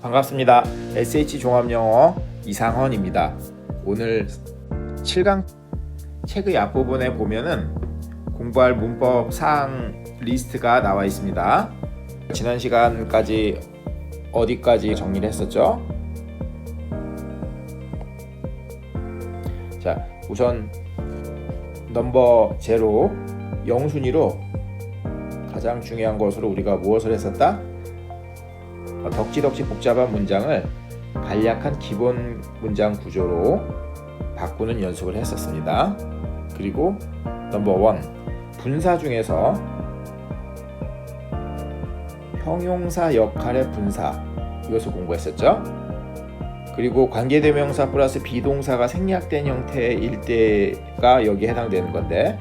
반갑습니다. SH 종합영어 이상헌입니다. 오늘 7강 책의 앞부분에 보면은 공부할 문법 사항 리스트가 나와 있습니다. 지난 시간까지 어디까지 정리를 했었죠? 자, 우선 넘버 제로 영순위로 가장 중요한 것으로 우리가 무엇을 했었다? 어, 덕지덕지 복잡한 문장을 간략한 기본 문장 구조로 바꾸는 연습을 했었습니다. 그리고 넘버 원 분사 중에서 형용사 역할의 분사 이것을 공부했었죠. 그리고 관계대명사 플러스 비동사가 생략된 형태일 때가 여기에 해당되는 건데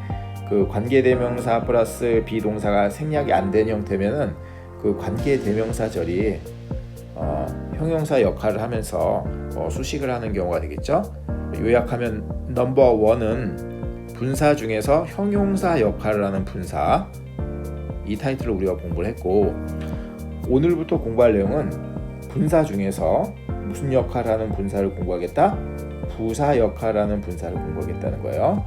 그 관계대명사 플러스 비동사가 생략이 안 된 형태면은 그 관계대명사절이 어, 형용사 역할을 하면서 어, 수식을 하는 경우가 되겠죠. 요약하면 넘버 원은 분사 중에서 형용사 역할을 하는 분사 이 타이틀을 우리가 공부를 했고 오늘부터 공부할 내용은 분사 중에서 무슨 역할을 하는 분사를 공부하겠다? 부사 역할을 하는 분사를 공부하겠다는 거예요.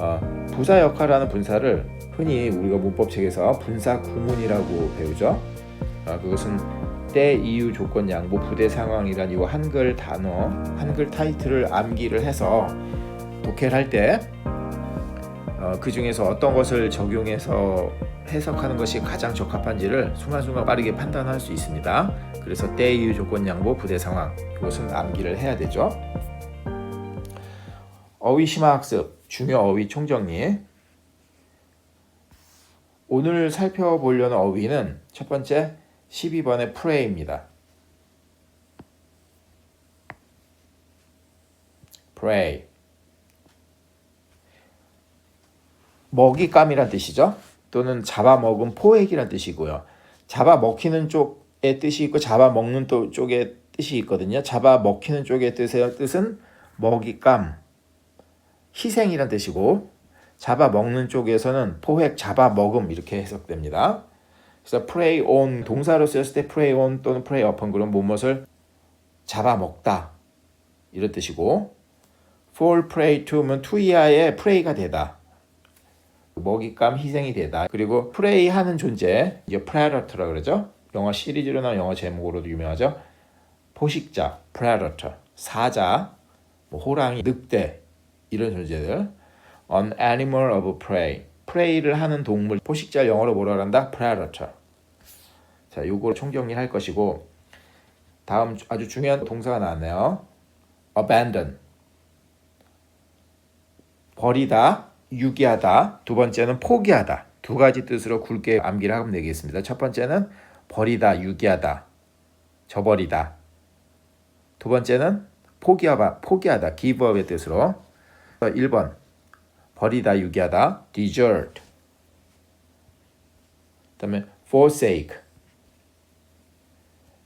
어, 부사 역할을 하는 분사를 흔히 우리가 문법책에서 분사 구문이라고 배우죠. 어, 그것은 때, 이유, 조건, 양보, 부대 상황이란 이 한글 단어, 한글 타이틀을 암기를 해서 독해를 할때 어, 그 중에서 어떤 것을 적용해서 해석하는 것이 가장 적합한지를 순간순간 빠르게 판단할 수 있습니다. 그래서 때, 이유, 조건, 양보, 부대 상황 이것은 암기를 해야 되죠. 어휘 심화 학습 중요 어휘 총정리 오늘 살펴보려는 어휘는 첫 번째 12번의 pray입니다. pray 먹이감이란 뜻이죠. 또는 잡아먹은 포획이란 뜻이고요. 잡아먹히는 쪽의 뜻이 있고 잡아먹는 또 쪽의 뜻이 있거든요. 잡아먹히는 쪽의 뜻의 뜻은 먹이감, 희생이란 뜻이고 잡아먹는 쪽에서는 포획, 잡아먹음 이렇게 해석됩니다. 그래서 prey on 동사로 쓰였을 때 prey on 또는 prey upon 그런 무엇을 잡아먹다. 이런 뜻이고 fall prey to면 to 이하의 prey가 되다. 먹잇감 희생이 되다. 그리고 prey 하는 존재 이게 predator라 그러죠? 영화 시리즈로 나온 영화 제목으로도 유명하죠? 포식자 predator 사자 뭐 호랑이 늑대 이런 존재들. An animal of prey 프레이를 하는 동물 포식자를 영어로 뭐라 한다? predator. 자, 요걸 총정리할 것이고 다음 아주 중요한 동사가 나왔네요. abandon. 버리다, 유기하다. 두 번째는 포기하다. 두 가지 뜻으로 굵게 암기를 하면 되겠습니다. 첫 번째는 버리다, 유기하다. 저버리다. 두 번째는 포기하다, 포기하다. give up의 뜻으로. 1번 버리다 유기하다 desert 그다음에 forsake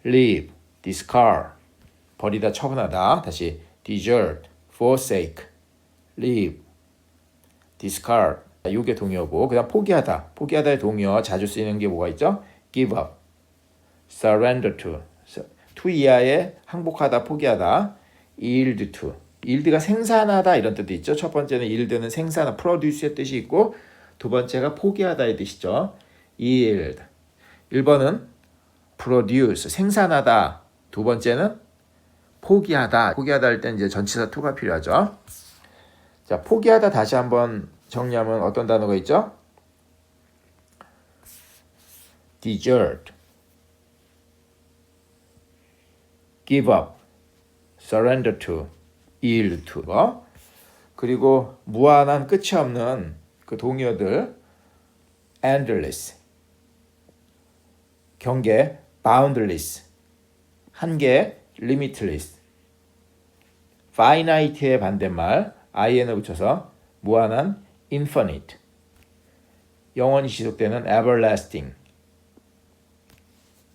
leave discard 버리다 처분하다 다시 desert forsake leave discard 이게 동의어고 그다음 포기하다 포기하다의 동의어 자주 쓰이는 게 뭐가 있죠 give up surrender to to 이하의 항복하다 포기하다 yield to yield가 생산하다 이런 뜻도 있죠. 첫 번째는 yield는 생산, produce의 뜻이 있고 두 번째가 포기하다의 뜻이죠. yield. 1번은 produce, 생산하다. 두 번째는 포기하다. 포기하다 할때 이제 전치사 to가 필요하죠. 자, 포기하다 다시 한번 정리하면 어떤 단어가 있죠? desert, give up, surrender to, yield to 그리고 무한한 끝이 없는 그 동의어들 endless 경계 boundless 한계 limitless finite의 반대말 in을 붙여서 무한한 infinite 영원히 지속되는 everlasting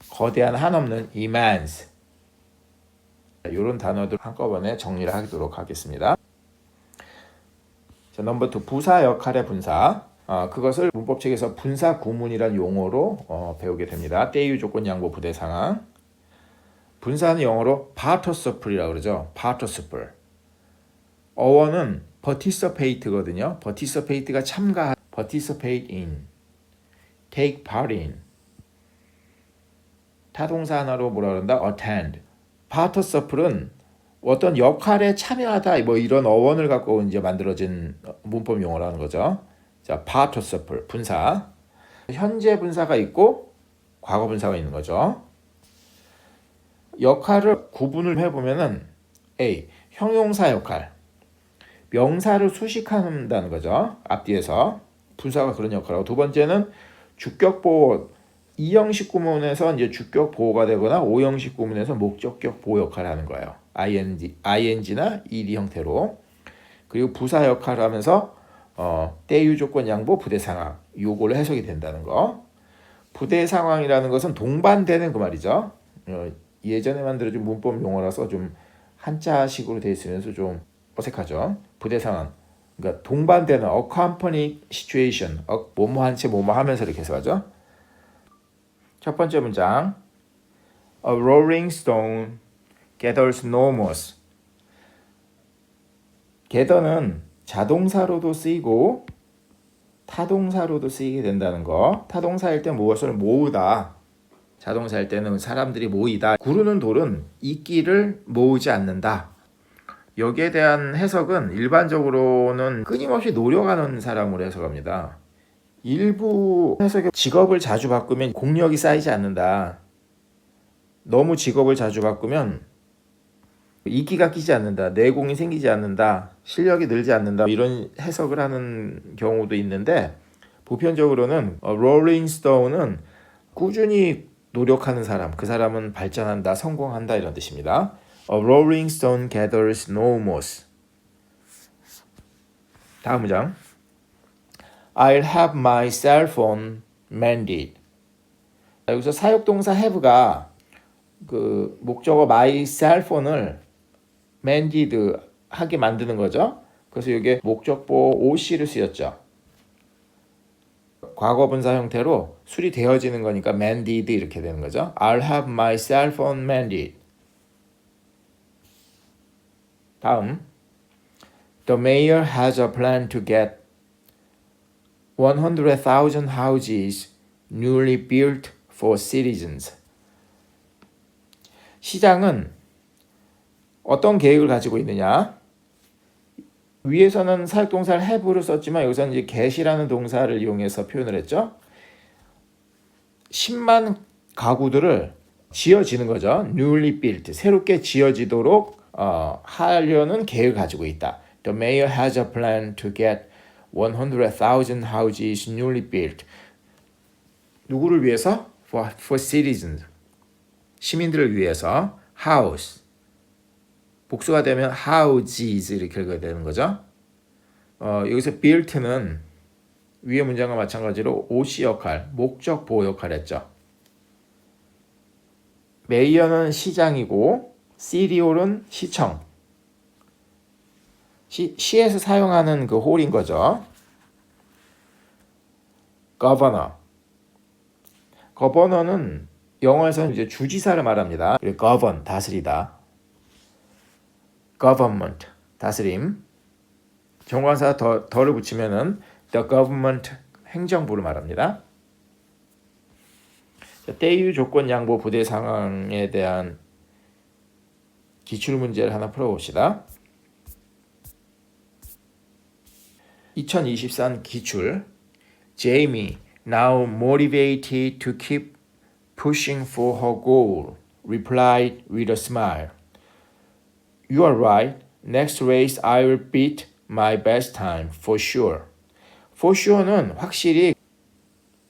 거대한 한없는 immense 이런 단어들 한꺼번에 정리를 하도록 하겠습니다. 자, 넘버 2 부사 역할의 분사. 어, 그것을 문법책에서 분사 구문이란 용어로 어, 배우게 됩니다. 때유 조건 양보 부대 상황. 분사는 영어로 participle이라고 그러죠. participle. 어원은 participate거든요. participate가 참가, participate in, take part in. 타동사 하나로 뭐라 그런다? attend. Participle은 어떤 역할에 참여하다 뭐 이런 어원을 갖고 이제 만들어진 문법 용어라는 거죠. 자, participle 분사. 현재 분사가 있고 과거 분사가 있는 거죠. 역할을 구분을 해 보면은 A 형용사 역할. 명사를 수식한다는 거죠. 앞뒤에서 분사가 그런 역할하고 두 번째는 주격 보호 이형식 구문에서 이제 주격 보호가 되거나 오형식 구문에서 목적격 보호 역할을 하는 거예요. ing ing나 ed 형태로 그리고 부사 역할을 하면서 어, 때유 조건 양보 부대 상황 요거를 해석이 된다는 거. 부대 상황이라는 것은 동반되는 그 말이죠. 어, 예전에 만들어진 문법 용어라서 좀 한자식으로 돼 있으면서 좀 어색하죠. 부대 상황. 그러니까 동반되는 accompany situation. 어, 뭐뭐 한채 뭐뭐 하면서 이렇게 해석하죠. 첫 번째 문장. A rolling stone gathers no moss. gather는 자동사로도 쓰이고 타동사로도 쓰이게 된다는 거. 타동사일 때 무엇을 모으다. 자동사일 때는 사람들이 모이다. 구르는 돌은 이끼를 모으지 않는다. 여기에 대한 해석은 일반적으로는 끊임없이 노력하는 사람으로 해석합니다. 일부 해석에 직업을 자주 바꾸면 공력이 쌓이지 않는다. 너무 직업을 자주 바꾸면 이끼가 끼지 않는다. 내공이 생기지 않는다. 실력이 늘지 않는다. 이런 해석을 하는 경우도 있는데 보편적으로는 롤링 스토운은 꾸준히 노력하는 사람, 그 사람은 발전한다, 성공한다 이런 뜻입니다. A rolling stone gathers no moss. 다음 문장. I'll have my cell phone mended. 여기서 사역동사 have가 그 목적어 my cell phone을 mended 하게 만드는 거죠. 그래서 이게 목적보 OC를 쓰였죠. 과거 분사 형태로 수리되어지는 거니까 mended 이렇게 되는 거죠. I'll have my cell phone mended. 다음 The mayor has a plan to get 100,000 houses newly built for citizens. 시장은 어떤 계획을 가지고 있느냐? 위에서는 사역동사를 have를 썼지만 여기서는 이제 get이라는 동사를 이용해서 표현을 했죠. 10만 가구들을 지어지는 거죠. newly built, 새롭게 지어지도록 어, 하려는 계획을 가지고 있다. The mayor has a plan to get 100,000 houses newly built. 누구를 위해서? For, for citizens. 시민들을 위해서 house. 복수가 되면 houses 이렇게 읽어야 되는 거죠. 어, 여기서 built는 위의 문장과 마찬가지로 OC 역할, 목적 보호 역할을 했죠. 메이어는 시장이고 시리올은 시청. 시, 시에서 사용하는 그 홀인 거죠. governor. governor는 영어에서는 이제 주지사를 말합니다. 그리고 govern 다스리다. government 다스림. 정관사 더 더를 붙이면은 the government 행정부를 말합니다. 자, 때유 조건 양보 부대 상황에 대한 기출 문제를 하나 풀어봅시다. 2023 기출 Jamie now motivated to keep pushing for her goal replied with a smile You are right. Next race I will beat my best time for sure. For sure는 확실히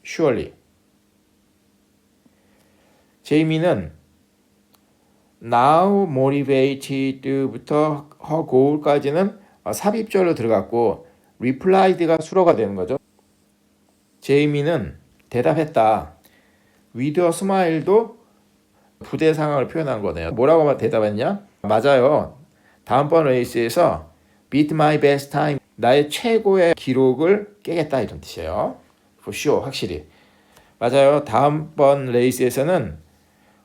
surely. 제이미는 now motivated부터 her goal까지는 삽입절로 들어갔고 replied가 수로가 되는 거죠. 제이미는 대답했다. a smile도 부대 상황을 표현한 거네요. 뭐라고 대답했냐? 맞아요. 다음번 레이스에서 beat my best time 나의 최고의 기록을 깨겠다 이런 뜻이에요. for sure 확실히 맞아요. 다음번 레이스에서는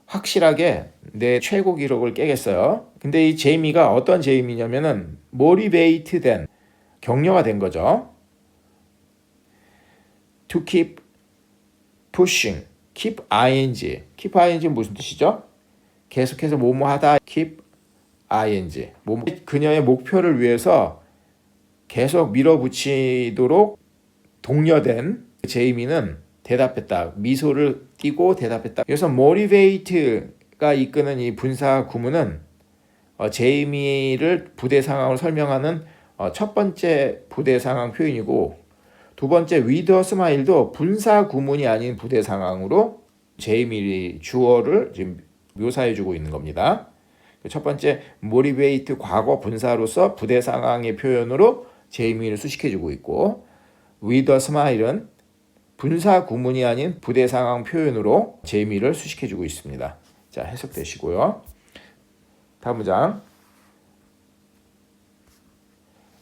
확실하게 내 최고 기록을 깨겠어요. 근데 이 제이미가 어떤 제이미냐면은 motivate 된 격려가 된 거죠. to keep pushing, keep ing, keep ing 무슨 뜻이죠? 계속해서 뭐뭐 하다 keep ing. 뭐뭐 그녀의 목표를 위해서 계속 밀어붙이도록 독려된 제이미는 대답했다. 미소를 띄고 대답했다. 그래서 motivate가 이끄는 이 분사 구문은 어, 제이미를 부대 상황을 설명하는 어, 첫 번째 부대 상황 표현이고 두 번째 a smile도 분사 구문이 아닌 부대 상황으로 제이미 주어를 지금 묘사해 주고 있는 겁니다. 첫 번째 motivate 과거 분사로서 부대 상황의 표현으로 제이미를 수식해 주고 있고 with a smile은 분사 구문이 아닌 부대 상황 표현으로 제이미를 수식해 주고 있습니다. 자 해석되시고요. 다음 문장.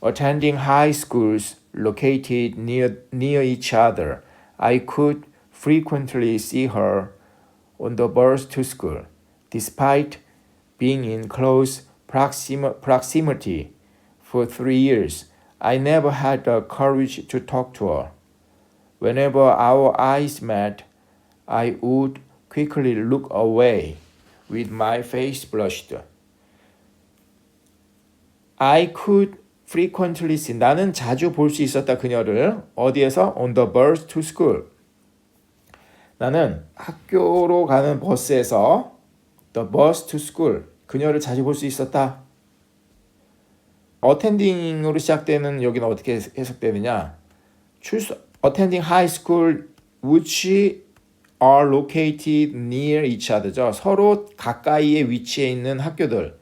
Attending high schools located near near each other, I could frequently see her on the bus to school, despite being in close proxim- proximity for three years. I never had the courage to talk to her. Whenever our eyes met, I would quickly look away with my face blushed. I could frequently see. 나는 자주 볼 수 있었다 그녀를 어디에서 on the bus to school. 나는 학교로 가는 버스에서 the bus to school 그녀를 자주 볼 수 있었다. 어텐딩으로 시작되는 여기는 어떻게 해석되느냐? 출소 attending high school which are located near each other죠. 서로 가까이에 위치해 있는 학교들.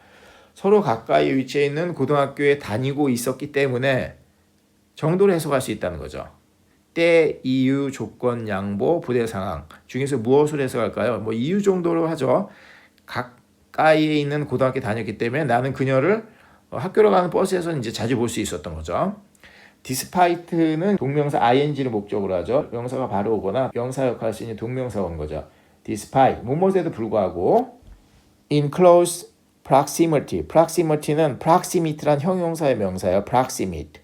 서로 가까이 위치해 있는 고등학교에 다니고 있었기 때문에 정도로 해석할 수 있다는 거죠. 때, 이유, 조건, 양보, 부대 상황 중에서 무엇을 해석할까요? 뭐 이유 정도로 하죠. 가까이에 있는 고등학교 다녔기 때문에 나는 그녀를 학교로 가는 버스에서 이제 자주 볼 수 있었던 거죠. despite는 동명사 ing를 목적으로 하죠. 명사가 바로 오거나 명사 역할을 있는 동명사가 온 거죠. despite 무엇에도 불구하고 in close proximity proximity는 proximity란 형용사의 명사예요. proximate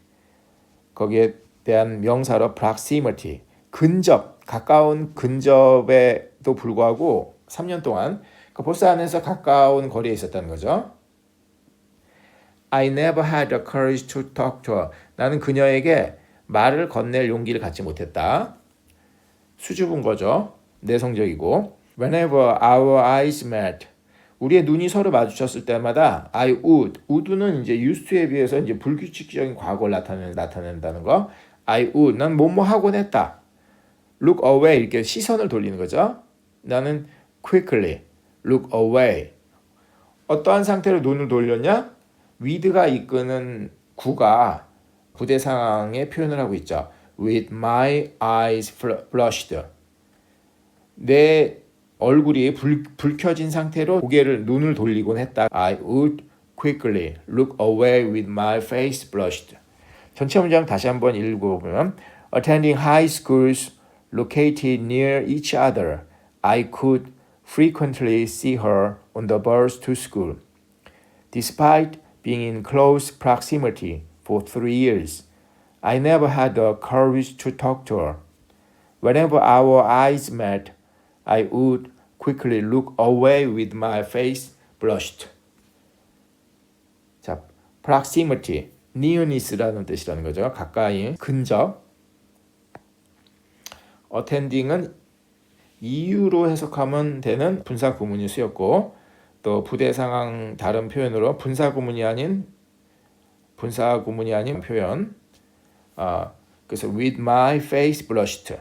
거기에 대한 명사로 proximity 근접 가까운 근접에도 불구하고 3년 동안 그 버스 안에서 가까운 거리에 있었다는 거죠. I never had the courage to talk to her. 나는 그녀에게 말을 건넬 용기를 갖지 못했다. 수줍은 거죠. 내성적이고. Whenever our eyes met. 우리의 눈이 서로 마주쳤을 때마다 I would. would는 이제 used to에 비해서 이제 불규칙적인 과거를 나타낸, 나타낸다는 거. I would. 난 뭐뭐 하곤 했다. Look away. 이렇게 시선을 돌리는 거죠. 나는 quickly. Look away. 어떠한 상태로 눈을 돌렸냐? with가 이끄는 구가 부대 상황에 표현을 하고 있죠. With my eyes blushed. 내 얼굴이 불, 불 켜진 상태로 고개를 눈을 돌리곤 했다. I would quickly look away with my face blushed. 전체 문장 다시 한번 읽어보면 Attending high schools located near each other, I could frequently see her on the bus to school. Despite being in close proximity for three years, I never had the courage to talk to her. Whenever our eyes met, I would quickly look away with my face blushed. 자, proximity, nearness라는 뜻이라는 거죠. 가까이, 근접. attending은 이유로 해석하면 되는 분사 구문이 쓰였고 또 부대 상황 다른 표현으로 분사 구문이 아닌 분사 구문이 아닌 표현. 아, 그래서 with my face blushed.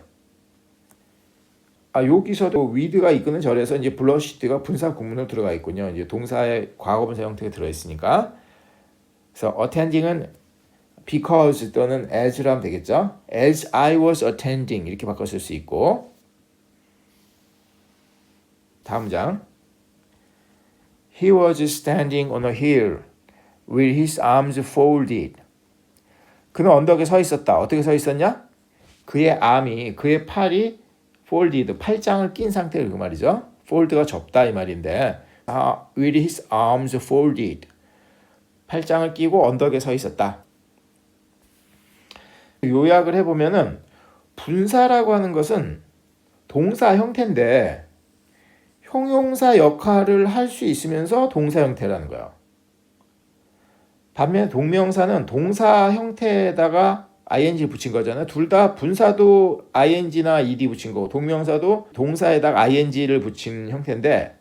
아, 여기서도 with가 이끄는 절에서 이제 blushed가 분사 구문으로 들어가 있군요. 이제 동사의 과거 분사 형태가 들어 있으니까. 그래서 attending은 because 또는 as로 하면 되겠죠. as I was attending 이렇게 바꿔 쓸 수 있고. 다음 장. He was standing on a hill with his arms folded. 그는 언덕에 서 있었다. 어떻게 서 있었냐? 그의 arm이 그의 팔이 folded 팔짱을 낀 상태로 그 말이죠. fold가 접다 이 말인데 uh, with his arms folded. 팔짱을 끼고 언덕에 서 있었다. 요약을 해보면은 분사라고 하는 것은 동사 형태인데 형용사 역할을 할 수 있으면서 동사 형태라는 거예요. 반면 동명사는 동사 형태에다가 ing 붙인 거잖아요. 둘 다 분사도 ing나 ed 붙인 거고 동명사도 동사에다가 ing를 붙인 형태인데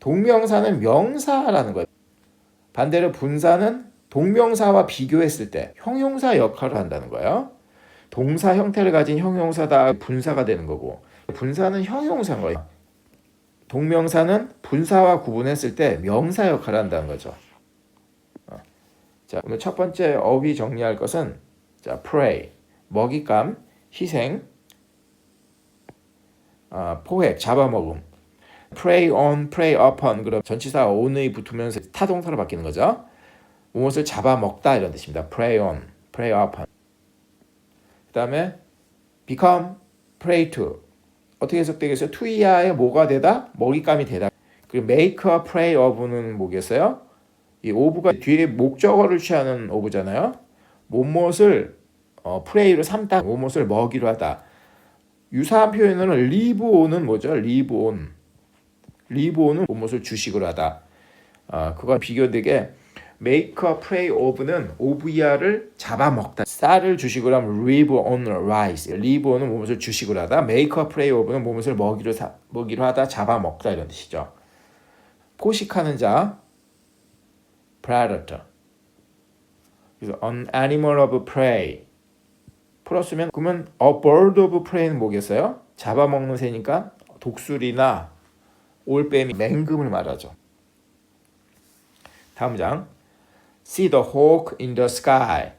동명사는 명사라는 거예요. 반대로 분사는 동명사와 비교했을 때 형용사 역할을 한다는 거예요. 동사 형태를 가진 형용사다 분사가 되는 거고 분사는 형용사인 거예요. 동명사는 분사와 구분했을 때 명사 역할을 한다는 거죠. 어. 자, 오늘 첫 번째 어휘 정리할 것은 자, pray, 먹잇감, 희생, 아, 포획, 잡아먹음. prey on, prey upon 그럼 전치사 on의 붙으면서 타동사로 바뀌는 거죠. 무엇을 잡아먹다 이런 뜻입니다. prey on, prey upon. 그다음에 become prey to 어떻게 해석되겠어요? 이하의 뭐가 되다? 먹잇감이 되다. 그리고 make a prey of는 뭐겠어요? 이 of가 뒤에 목적어를 취하는 of잖아요. 뭐뭇을 어, prey로 삼다, 뭐뭇을 먹이로 하다. 유사한 live on은 뭐죠? live on은 뭐뭇을 주식으로 하다. 아, 그거 비교되게 make a prey of는 of야를 잡아먹다. 쌀을 주식으로 하면 live on rice. live on은 무엇을 주식으로 하다. make a prey of는 무엇을 먹이로 사, 먹이로 하다 잡아먹다 이런 뜻이죠. 포식하는 자 predator. 그래서 an animal of prey. 풀었으면 그러면 a bird of prey는 뭐겠어요? 잡아먹는 새니까 독수리나 올빼미, 맹금을 말하죠. 다음 장. See the hawk in the sky.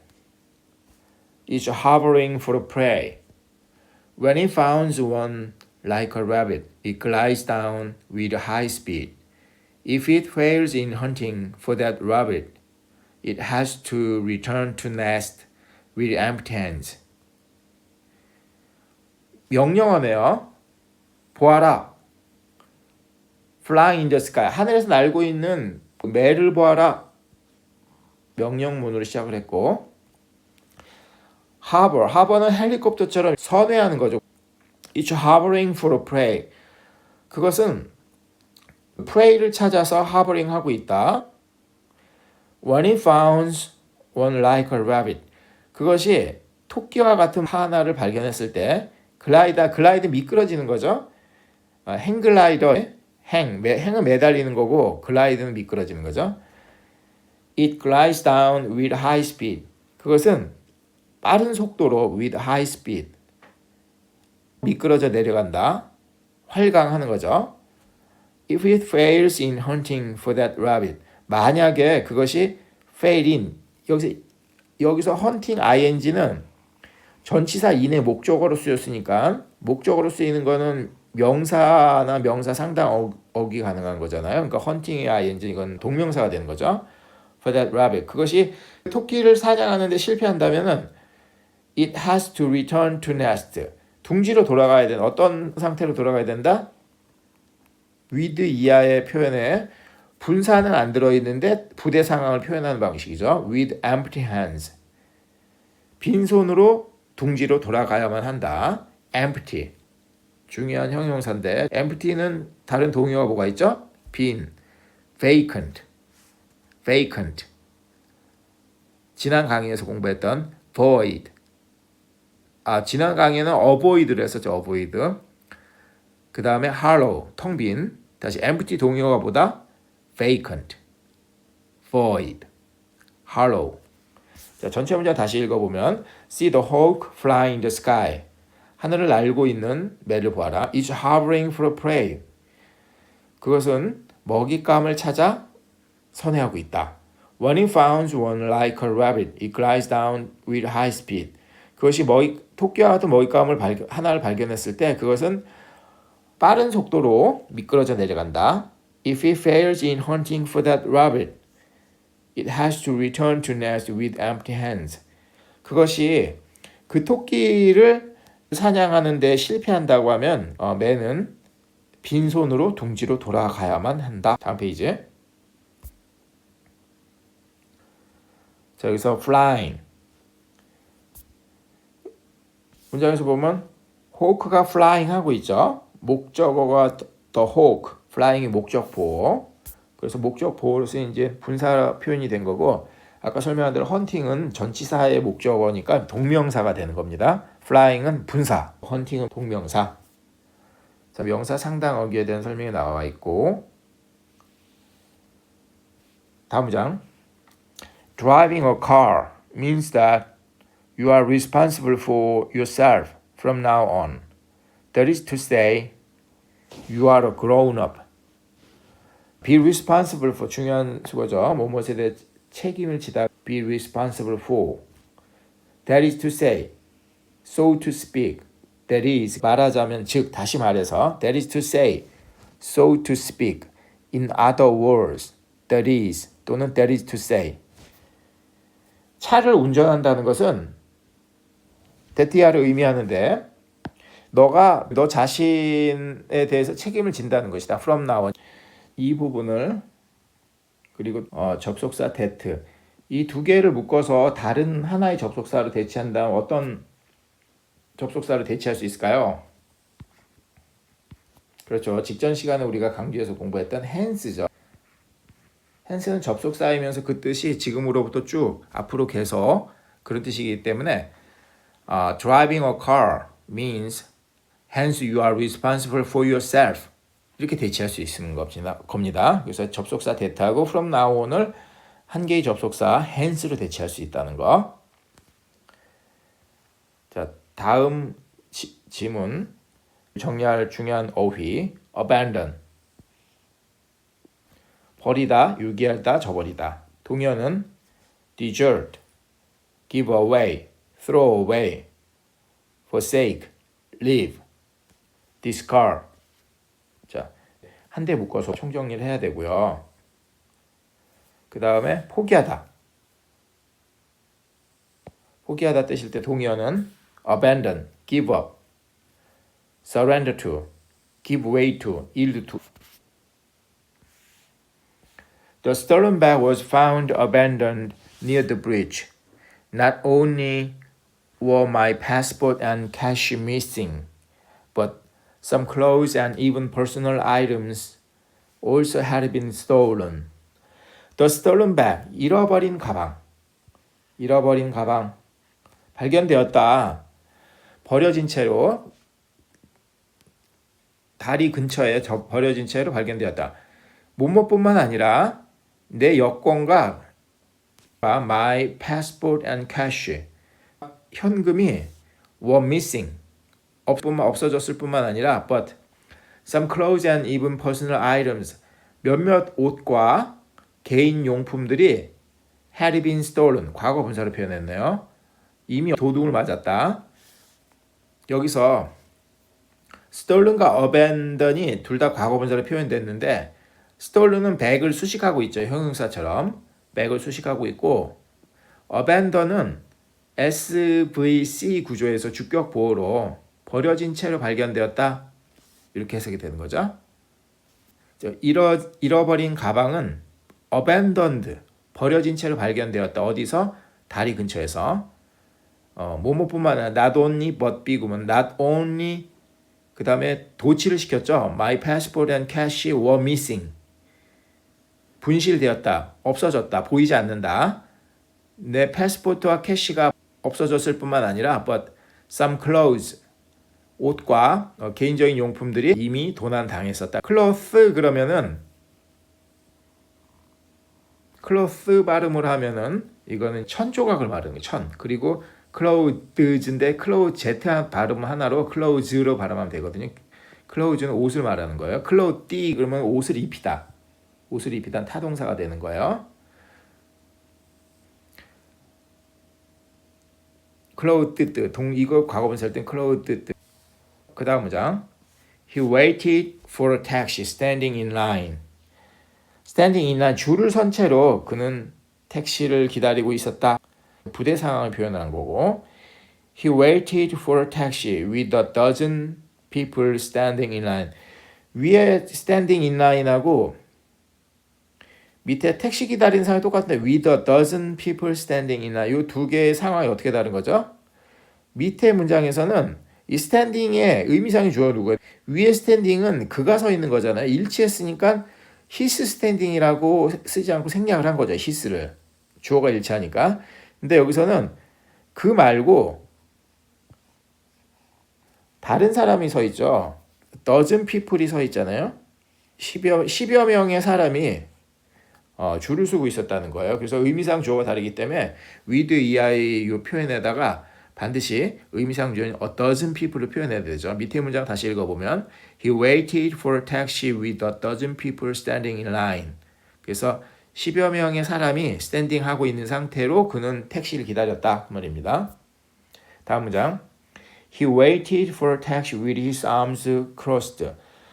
Is hovering for prey. When it finds one like a rabbit, it glides down with high speed. If it fails in hunting for that rabbit, it has to return to nest with empty hands. 명령어네요. 보아라. Flying in the sky. 하늘에서 날고 있는 매를 보아라. 명령문으로 시작을 했고 harbor, harbor는 헬리콥터처럼 선회하는 거죠. It's harboring for a prey. 그것은 prey를 찾아서 harboring 하고 있다. When it founds one like a rabbit. 그것이 토끼와 같은 하나를 발견했을 때 글라이다, 글라이드 미끄러지는 거죠. 아, 행글라이더에 행, 매, 행은 매달리는 거고 글라이드는 미끄러지는 거죠. It glides down with high speed. 그것은 빠른 속도로 with high speed 미끄러져 내려간다. 활강하는 거죠. If it fails in hunting for that rabbit. 만약에 그것이 fail in 여기서 여기서 hunting ing는 전치사 in의 목적어로 쓰였으니까 목적어로 쓰이는 거는 명사나 명사 상당 어기 가능한 거잖아요. 그러니까 hunting의 ing 이건 동명사가 되는 거죠. for that rabbit. 그것이 토끼를 사냥하는데 실패한다면은 it has to return to nest. 둥지로 돌아가야 되는 어떤 상태로 돌아가야 된다? With 이하의 표현에 분사는 안 들어 있는데 부대 상황을 표현하는 방식이죠. with empty hands. 빈손으로 둥지로 돌아가야만 한다. empty. 중요한 형용사인데 empty는 다른 동의어가 뭐가 있죠? 빈. vacant. vacant. 지난 강의에서 공부했던 void. 아, 지난 강의에는 avoid를 했었죠. avoid. 그 다음에 hollow, 텅 빈. 다시 empty 동의어가 보다 vacant, void, hollow. 자, 전체 문장 다시 읽어보면 See the hawk flying in the sky. 하늘을 날고 있는 매를 보아라. It's hovering for prey. 그것은 먹잇감을 찾아 선회하고 있다. When it finds one like a rabbit, it glides down with high speed. 그것이 먹이, 토끼와 같은 먹잇감을 발견, 하나를 발견했을 때 그것은 빠른 속도로 미끄러져 내려간다. If it fails in hunting for that rabbit, it has to return to nest with empty hands. 그것이 그 토끼를 사냥하는데 실패한다고 하면 어, 매는 빈손으로 둥지로 돌아가야만 한다. 다음 페이지. 자 여기서 flying 문장에서 보면 호크가 flying 하고 있죠. 목적어가 the hawk, flying이 목적 보호. 그래서 목적 보호로 쓰인 이제 분사 표현이 된 거고 아까 설명한 대로 헌팅은 전치사의 목적어니까 동명사가 되는 겁니다. flying은 분사, 헌팅은 동명사. 자, 명사 상당 어기에 대한 설명이 나와 있고 다음 문장 Driving a car means that you are responsible for yourself from now on. That is to say, you are a grown-up. Be responsible for 중요한 수거죠. 뭐뭐에 대해 책임을 지다. Be responsible for. That is to say, so to speak. That is 말하자면 즉 다시 말해서 that is to say, so to speak. In other words, that is 또는 that is to say. 차를 운전한다는 것은 데티아를 의미하는데 너가 너 자신에 대해서 책임을 진다는 것이다. From now on. 이 부분을 그리고 어, 접속사 that 이 두 개를 묶어서 다른 하나의 접속사로 대체한다면 어떤 접속사로 대체할 수 있을까요? 그렇죠. 직전 시간에 우리가 강조해서 공부했던 hence죠. hence는 접속사이면서 그 뜻이 지금으로부터 쭉 앞으로 계속 그런 뜻이기 때문에 uh, driving a car means hence you are responsible for yourself 이렇게 대체할 수 있는 겁니다. 그래서 접속사 that하고 from now on을 한 개의 접속사 hence로 대체할 수 있다는 거. 자, 다음 지, 지문 정리할 중요한 어휘 abandon 버리다, 유기하다, 저버리다. 동현은 desert, give away, throw away, forsake, leave, discard. 자, 한 대 묶어서 총정리를 해야 되고요. 그 다음에 포기하다. 포기하다 뜻일 때 동의어는 abandon, give up, surrender to, give way to, yield to. The stolen bag was found abandoned near the bridge. Not only were my passport and cash missing, but some clothes and even personal items also had been stolen. The stolen bag, 잃어버린 가방. 잃어버린 가방. 발견되었다. 버려진 채로 다리 근처에 버려진 채로 발견되었다. 뭐뭐뿐만 아니라 내 여권과 my passport and cash 현금이 were missing 없뿐만 없어졌을 뿐만 아니라 but some clothes and even personal items 몇몇 옷과 개인 용품들이 had been stolen 과거 분사로 표현했네요. 이미 도둑을 맞았다. 여기서 stolen과 abandon이 둘 다 과거 분사로 표현됐는데 스톨르는 백을 수식하고 있죠. 형용사처럼 백을 수식하고 있고 abandon은 SVC 구조에서 주격 보호로 버려진 채로 발견되었다. 이렇게 해석이 되는 거죠. 잃어, 잃어버린 가방은 abandoned, 버려진 채로 발견되었다. 어디서? 다리 근처에서. 어, 뭐뭐뿐만 아니라 not only but big으면 not only 그 다음에 도치를 시켰죠. My passport and cash were missing. 분실되었다, 없어졌다, 보이지 않는다. 내 패스포트와 캐시가 없어졌을 뿐만 아니라 but some clothes 옷과 어, 개인적인 용품들이 이미 도난 당했었다. cloth 그러면은 cloth 발음을 하면은 이거는 천 조각을 말하는 거예요. 천. 그리고 cloth z 발음 하나로 clothes로 발음하면 되거든요. clothes는 옷을 말하는 거예요. cloth 그러면 옷을 입히다. 옷을 입히다 타동사가 되는 거예요. clothed 동 이거 과거분사 할땐 clothed 그 다음 문장 He waited for a taxi standing in line. standing in line 줄을 선 채로 그는 택시를 기다리고 있었다. 부대 상황을 표현한 거고 He waited for a taxi with a dozen people standing in line. 위에 standing in line하고 밑에 택시 기다리는 상황이 똑같은데 with a dozen people standing in line 이 두 개의 상황이 어떻게 다른 거죠? 밑에 문장에서는 이 스탠딩의 의미상이 주어 두고 위에 스탠딩은 그가 서 있는 거잖아요. 일치했으니까 히스 스탠딩이라고 쓰지 않고 생략을 한 거죠. 히스를 주어가 일치하니까. 근데 여기서는 그 말고 다른 사람이 서 있죠. dozen people이 서 있잖아요. 10여, 10여 명의 사람이 어, 줄을 서고 있었다는 거예요. 그래서 의미상 주어가 다르기 때문에 with ei 이 표현에다가 반드시 의미상 주어인 a dozen people을 표현해야 되죠. 밑에 문장 다시 읽어보면 He waited for a taxi with a dozen people standing in line. 그래서 10여 명의 사람이 스탠딩 하고 있는 상태로 그는 택시를 기다렸다 그 말입니다. 다음 문장 He waited for a taxi with his arms crossed.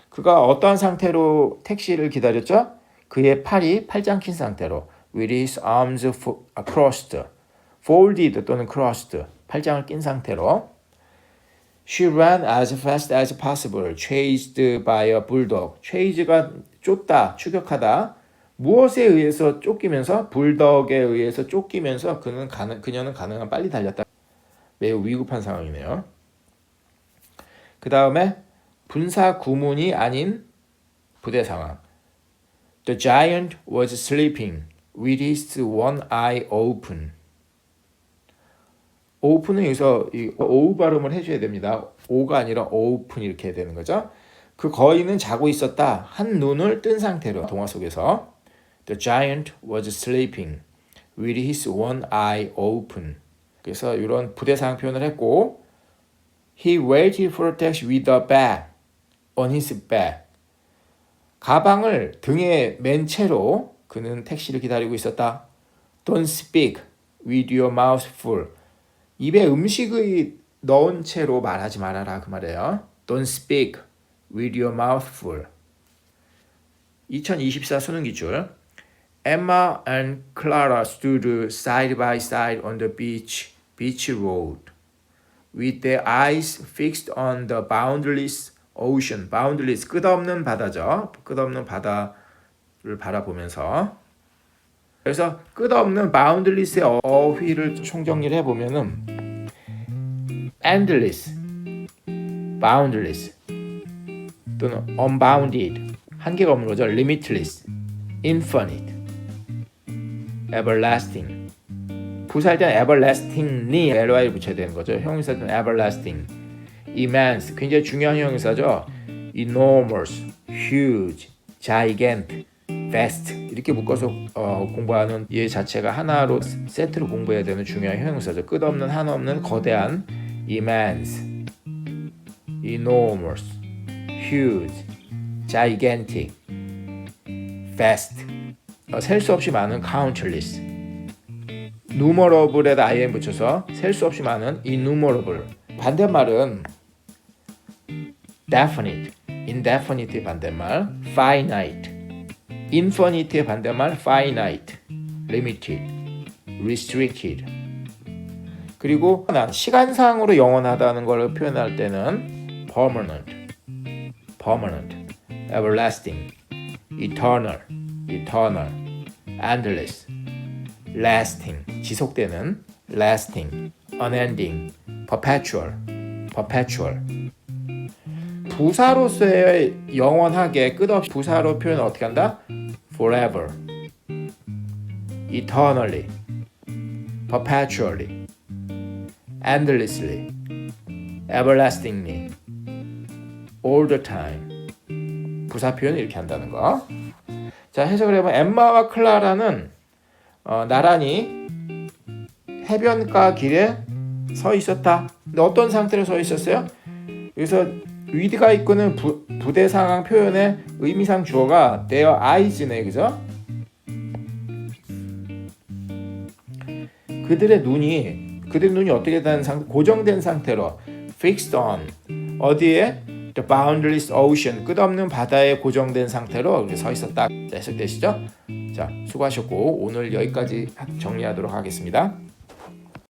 그가 어떠한 상태로 택시를 기다렸죠? 그의 팔이 팔짱 낀 상태로 with his arms crossed, folded 또는 crossed, 팔짱을 낀 상태로 She ran as fast as possible, chased by a bulldog. chase가 쫓다, 추격하다. 무엇에 의해서 쫓기면서 불덕에 의해서 쫓기면서 그는 가능, 그녀는 가능한 빨리 달렸다. 매우 위급한 상황이네요. 그 다음에 분사 구문이 아닌 부대 상황. The giant was sleeping with his one eye open. Open은 여기서 이 o 발음을 해줘야 됩니다. o가 아니라 open 이렇게 되는 거죠. 그 거인은 자고 있었다. 한 눈을 뜬 상태로 동화 속에서 The giant was sleeping with his one eye open. 그래서 이런 부대상 표현을 했고 He waited for a taxi with a bag on his back. 가방을 등에 맨 채로 그는 택시를 기다리고 있었다. Don't speak with your mouth full. 입에 음식을 넣은 채로 말하지 말아라 그 말이에요. Don't speak with your mouth full. 2024 수능 기출. Emma and Clara stood side by side on the beach, beach road, with their eyes fixed on the boundless ocean. boundless 끝없는 바다죠. 끝없는 바다를 바라보면서 그래서 끝없는 boundless의 어휘를 총정리를 해보면은 endless, boundless 또는 unbounded 한계가 없는 거죠. limitless, infinite, everlasting 부사할 때는 everlastingly ly를 붙여야 되는 거죠. 형용사는 everlasting, immense 굉장히 중요한 형용사죠. enormous, huge, gigant, vast 이렇게 묶어서 어, 공부하는 얘 자체가 하나로 세트로 공부해야 되는 중요한 형용사죠. 끝없는 한없는 거대한 immense, enormous, huge, gigantic, vast 어, 셀수 없이 많은 countless numerable에다 im 붙여서 셀 수 없이 많은 innumerable 반대말은 definite, indefinite의 반대말 finite infinite의 반대말 finite, limited, restricted. 그리고 난 시간상으로 영원하다는 걸 표현할 때는 permanent, permanent, everlasting, eternal, eternal, endless, lasting, 지속되는, lasting, unending, perpetual, perpetual. 부사로서의 영원하게 끝없이 부사로 표현 어떻게 한다? Forever, eternally, perpetually, endlessly, everlastingly, all the time. 부사 표현을 이렇게 한다는 거. 자 해석을 해보면 엠마와 클라라는 어, 나란히 해변가 길에 서 있었다. 근데 어떤 상태로 서 있었어요? 여기서 위드가 있고는 부, 부대 상황 표현의 의미상 주어가 their eyes네 그죠? 그들의 눈이 그들의 눈이 어떻게 된 상태 고정된 상태로 fixed on 어디에 the boundless ocean 끝없는 바다에 고정된 상태로 서 있었다 해석되시죠? 자 수고하셨고 오늘 여기까지 정리하도록 하겠습니다.